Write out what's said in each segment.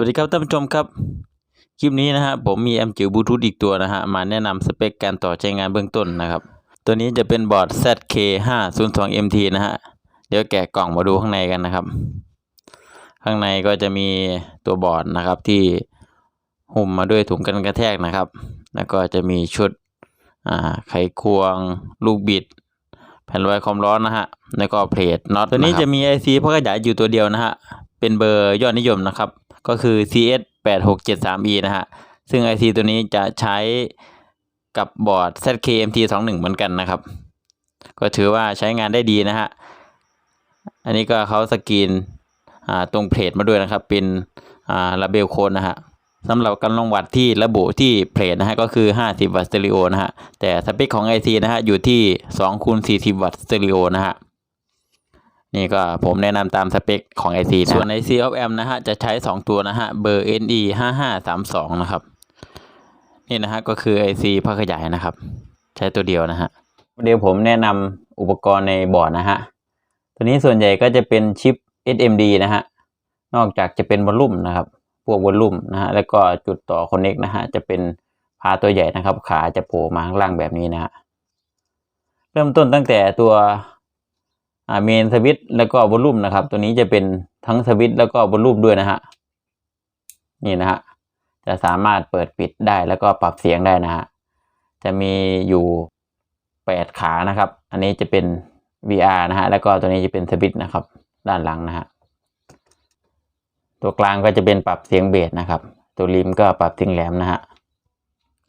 วัสดีครับท่านผู้ชมครับ คลิปนี้นะฮะผมมีแอมจิ๋วบลูทูธอีกตัวนะฮะมาแนะนำสเปคการต่อใช้งานเบื้องต้นนะครับ ตัวนี้จะเป็นบอร์ด ZK502MT นะฮะเดี๋ยวแกะกล่องมาดูข้างในกันนะครับ ข้างในก็จะมีตัวบอร์ดนะครับที่หุ้มมาด้วยถุงกันกระแทกนะครับ แล้วก็จะมีชุดไขควง ลูกบิด แผ่นระบายความร้อนนะฮะแล้วก็เพลทน็อตตัวนี้จะมี IC เพราะขยายอยู่ตัวเดียวนะฮะเป็นเบอร์ยอดนิยมนะครับ ก็คือ CS 8673E นะฮะ ซึ่ง IC ตัวนี้จะใช้กับบอร์ด ZKMT21 เหมือนกันนะครับ ก็ถือว่าใช้งานได้ดีนะฮะ อันนี้ก็เขาสกรีนอ่าตรงเพลทมาด้วยนะครับ เป็นอ่าลาเบลโคนนะฮะสำหรับกำลังวัดที่ระบุที่เพลทนะฮะก็คือ 50 วัตต์สเตอริโอนะฮะ แต่สเปคของ IC นะฮะอยู่ที่2คูณ40 วัตต์สเตอริโอนะฮะ นี่ก็ผมแนะนำตามสเปคของ IC นะส่วน IC of amp นะฮะจะใช้ 2 ตัวนะฮะเบอร์ NE 5532 นะครับ นี่นะฮะก็คือ IC ภาคขยายนะครับ ใช้ตัวเดียวนะฮะเดี๋ยวผมแนะนำอุปกรณ์ในบอร์ดนะฮะตัวนี้ส่วนใหญ่ก็จะเป็นชิป SMD นะฮะนอกจากจะเป็นวอลลุ่มนะครับ พวกวอลลุ่มนะฮะแล้วก็จุดต่อคอนเน็กนะฮะจะเป็นพาตัวใหญ่นะครับ ขาจะโผล่มาข้างล่างแบบนี้นะฮะเริ่มต้นตั้งแต่ตัวอ่า เมนสวิตแล้วก็วอลลุ่มนะครับ ตัวนี้จะเป็นทั้งสวิตแล้วก็วอลลุ่มด้วยนะฮะนี่นะฮะจะสามารถเปิดปิดได้แล้วก็ปรับเสียงได้นะฮะจะมีอยู่แปดขานะครับ อันนี้จะเป็น VR นะฮะแล้วก็ตัวนี้จะเป็นสวิตนะครับ ด้านหลังนะฮะตัวกลางก็จะเป็นปรับเสียงเบสนะครับ ตัวริมก็ปรับเสียงแหลมนะฮะ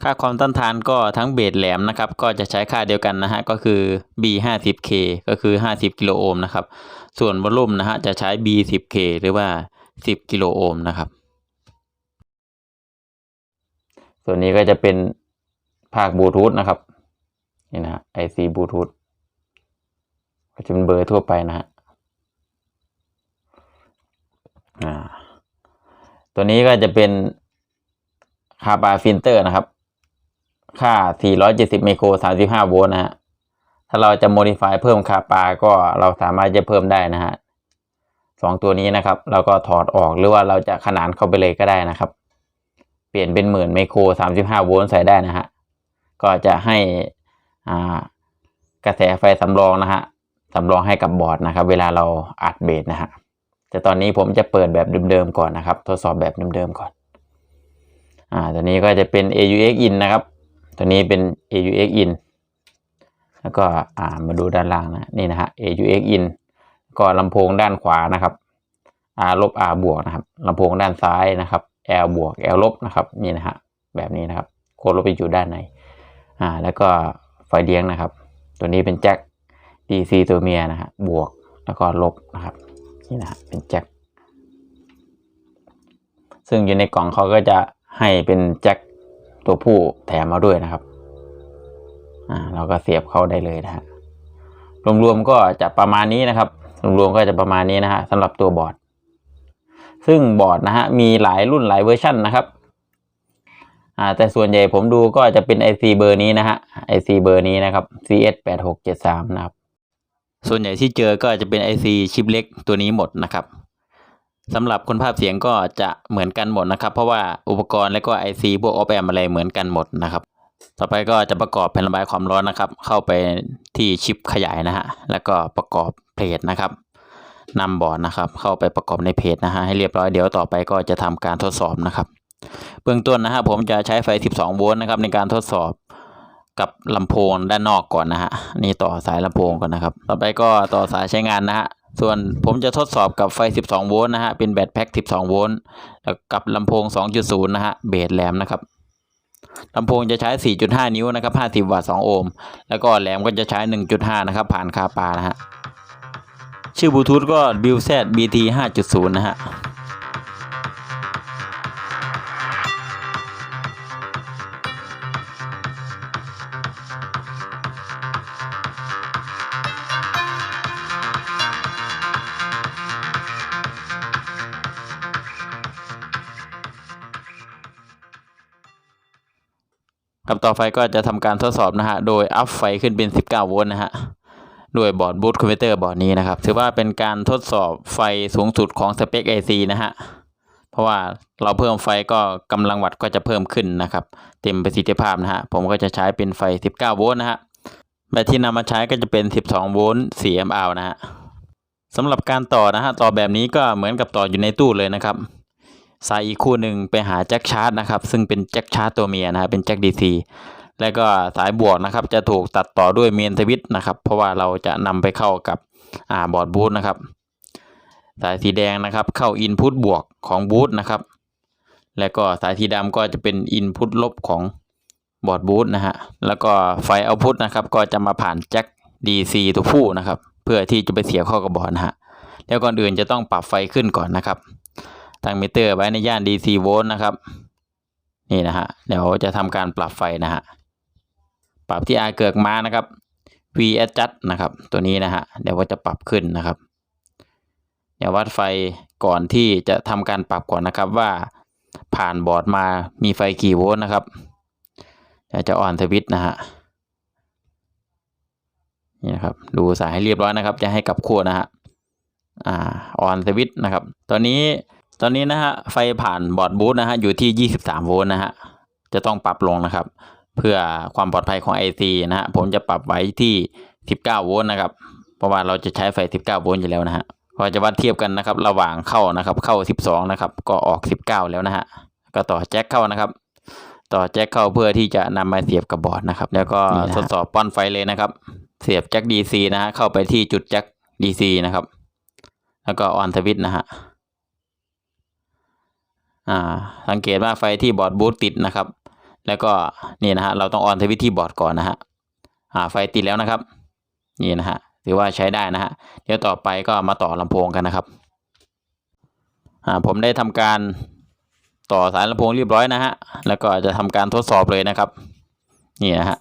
ค่าความต้านทานก็ทั้งเบสแหลมนะครับก็จะใช้ค่าเดียวกันนะฮะก็คือ B 5 0 K ก็คือ 50 กิโลโอห์มนะครับส่วนวอลลุ่มนะฮะจะใช้ B 10 K หรือว่า 10 กิโลโอห์มนะครับ ส่วนนี้ก็จะเป็นภาคบลูทูธนะครับนี่นะฮะ IC บลูทูธก็จะเป็นเบอร์ทั่วไปนะฮะตัวนี้ก็จะเป็นคาปาฟิลเตอร์นะครับ ค่า 470 ไมโคร 35 โวลต์นะฮะ ถ้าเราจะ modify เพิ่มคาปาก็เราสามารถจะเพิ่มได้นะฮะสองตัวนี้นะครับ เราก็ถอดออกหรือว่าเราจะขนานเข้าไปเลยก็ได้นะครับ เปลี่ยนเป็นหมื่นไมโคร 35 โวลต์ใส่ได้นะฮะ ก็จะให้อ่ากระแสไฟสำรองนะฮะสำรองให้กับบอร์ดนะครับ เวลาเราอัดเบสนะฮะ แต่ตอนนี้ผมจะเปิดแบบเดิมๆก่อนนะครับ ทดสอบแบบเดิมๆก่อน อ่า ตัวนี้ก็จะเป็น AUX in นะครับ ตัวนี้เป็น AUX in แล้วก็อ่ามาดูด้านล่างนะนี่นะฮะ AUX in ก็ลำโพงด้านขวานะครับ R ลบ R บวกนะครับลำโพงด้านซ้ายนะครับ L บวก L ลบนะครับนี่นะฮะแบบนี้นะครับโคลบไปอยู่ด้านในอ่าแล้วก็ไฟเลี้ยงนะครับ ตัวนี้เป็นแจ็ค DC ตัวเมียนะฮะบวกแล้วก็ลบนะครับนี่นะฮะเป็นแจ็คซึ่งอยู่ในกล่องเขาก็จะให้เป็นแจ็ค ตัวผู้แถมมาด้วยนะครับ อ่า เราก็เสียบเข้าได้เลยนะฮะ รวมๆก็จะประมาณนี้นะครับ รวมๆก็จะประมาณนี้นะฮะสำหรับตัวบอร์ด ซึ่งบอร์ดนะฮะมีหลายรุ่นหลายเวอร์ชันนะครับ อ่า แต่ส่วนใหญ่ผมดูก็จะเป็น IC เบอร์นี้นะฮะ IC เบอร์นี้นะครับ CS 8673 นะครับ ส่วนใหญ่ที่เจอก็จะเป็น IC ชิปเล็กตัวนี้หมดนะครับ สำหรับคนภาพเสียงก็จะเหมือนกันหมดนะครับ เพราะว่าอุปกรณ์และก็ IC พวกออฟแอมอะไรเหมือนกันหมดนะครับ ต่อไปก็จะประกอบแผ่นระบายความร้อนนะครับ เข้าไปที่ชิปขยายนะฮะแล้วก็ประกอบเพลทนะครับนำบอร์ดนะครับ เข้าไปประกอบในเพจนะฮะให้เรียบร้อยเดี๋ยวต่อไปก็จะทำการทดสอบนะครับ เบื้องต้นนะฮะผมจะใช้ไฟ 12 โวลต์นะครับในการทดสอบกับลำโพงด้านนอกก่อนนะฮะนี่ต่อสายลำโพงก่อนนะครับ ต่อไปก็ต่อสายใช้งานนะฮะ ส่วนผมจะทดสอบกับไฟ 12 โวลต์นะฮะ เป็นแบตแพ็ค 12 โวลต์ กับลำโพง 2.0 นะฮะ เบสแหลมนะครับลำโพงจะใช้ 4.5 นิ้วนะครับ 50 วัตต์ 2 โอห์ม แล้วก็แหลมก็จะใช้ 1.5 นะครับ ผ่านคาปานะฮะ ชื่อบลูทูธก็ b u z BT 5.0 นะฮะ ครับต่อไปก็จะทำการทดสอบนะฮะ โดยอัพไฟขึ้นเป็น 19 โวลต์นะฮะ ด้วยบอร์ดบูตคอมพิวเตอร์บอร์ดนี้นะครับ ถือว่าเป็นการทดสอบไฟสูงสุดของสเปค IC นะฮะ เพราะว่าเราเพิ่มไฟก็กำลังวัตต์ก็จะเพิ่มขึ้นนะครับ เต็มประสิทธิภาพนะฮะ ผมก็จะใช้เป็นไฟ 19 โวลต์นะฮะ แบตที่นำมาใช้ก็จะเป็น 12 โวลต์4 mA นะฮะสำหรับการต่อนะฮะ ต่อแบบนี้ก็เหมือนกับต่ออยู่ในตู้เลยนะครับ สายอีกคู่หนึ่งไปหาแจ็คชาร์จนะครับ ซึ่งเป็นแจ็คชาร์จตัวเมียนะฮะเป็นแจ็ค DC แล้วก็สายบวกนะครับจะถูกตัดต่อด้วยเมนสวิตช์นะครับ เพราะว่าเราจะนำไปเข้ากับอ่าบอร์ดบูทนะครับ สายสีแดงนะครับเข้าอินพุตบวกของบูทนะครับ แล้วก็สายสีดำก็จะเป็นอินพุตลบของบอร์ดบูทนะฮะแล้วก็ไฟเอาพุตนะครับก็จะมาผ่านแจ็ค DC ตัวผู้นะครับ เพื่อที่จะไปเสียบเข้ากับบอร์ดนะฮะแล้วก่อนอื่นจะต้องปรับไฟขึ้นก่อนนะครับ ตั้งมิเตอร์ไว้ในย่าน DC โวลต์นะครับ นี่นะฮะ เดี๋ยวจะทำการปรับไฟนะฮะ ปรับที่ R เกือกม้านะครับ V adjust นะครับ ตัวนี้นะฮะ เดี๋ยวว่าจะปรับขึ้นนะครับ เดี๋ยววัดไฟก่อนที่จะทำการปรับก่อนนะครับว่าผ่านบอร์ดมามีไฟกี่โวลต์นะครับเดี๋ยวจะออนสวิตนะฮะนี่นะครับดูสายให้เรียบร้อยนะครับ จะให้กับขั้วนะฮะอ่าออนสวิตนะครับ ตอนนี้ ตอนนี้นะฮะไฟผ่านบอร์ดบูทนะฮะอยู่ที่ 23 โวลต์นะฮะจะต้องปรับลงนะครับ เพื่อความปลอดภัยของ IC นะฮะผมจะปรับไว้ที่ 19 โวลต์นะครับเพราะว่าเราจะใช้ไฟ 19 โวลต์อยู่แล้วนะฮะก็จะวัดเทียบกันนะครับ ระหว่างเข้านะครับ เข้า 12 นะครับ ก็ออก 19 แล้วนะฮะก็ต่อแจ็คเข้านะครับ ต่อแจ็คเข้าเพื่อที่จะนำมาเสียบกับบอร์ดนะครับ แล้วก็ทดสอบป้อนไฟเลยนะครับ เสียบแจ็ค DC นะฮะเข้าไปที่จุดแจ็ค DC นะครับ แล้วก็ออนสวิตช์นะฮะ อ่าสังเกตว่าไฟที่บอร์ดบูทติดนะครับ แล้วก็นี่นะฮะเราต้องออนสวิตที่บอร์ดก่อนนะฮะอ่าไฟติดแล้วนะครับ นี่นะฮะถือว่าใช้ได้นะฮะเดี๋ยวต่อไปก็มาต่อลำโพงกันนะครับอ่าผมได้ทำการต่อสายลำโพงเรียบร้อยนะฮะแล้วก็จะทำการทดสอบเลยนะครับนี่นะฮะ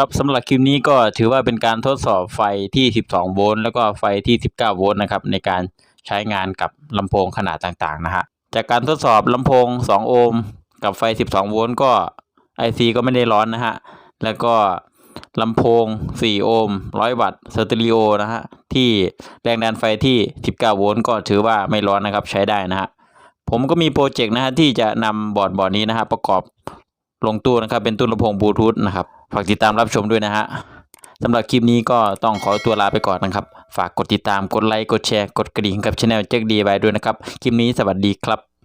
ครับสำหรับคลิปนี้ก็ถือว่าเป็นการทดสอบไฟที่ 12 โวลต์แล้วก็ไฟที่ 19 โวลต์นะครับในการใช้งานกับลำโพงขนาดต่างๆนะฮะจากการทดสอบลำโพง 2 โอห์มกับไฟ 12 โวลต์ก็ IC ก็ไม่ได้ร้อนนะฮะแล้วก็ลำโพง 4 โอห์ม 100 วัตต์สเตอริโอนะฮะที่แรงดันไฟที่ 19 โวลต์ก็ถือว่าไม่ร้อนนะครับใช้ได้นะฮะผมก็มีโปรเจกต์นะฮะที่จะนำบอร์ดบอร์ดนี้นะฮะประกอบ ลงตู้นะครับ เป็นตู้ลำโพงบลูทูธนะครับ ฝากติดตามรับชมด้วยนะฮะสำหรับคลิปนี้ก็ต้องขอตัวลาไปก่อนนะครับ ฝากกดติดตาม กดไลค์ กดแชร์ กดกระดิ่งกับช anel เจ๊กดีไว้ด้วยนะครับ คลิปนี้สวัสดีครับ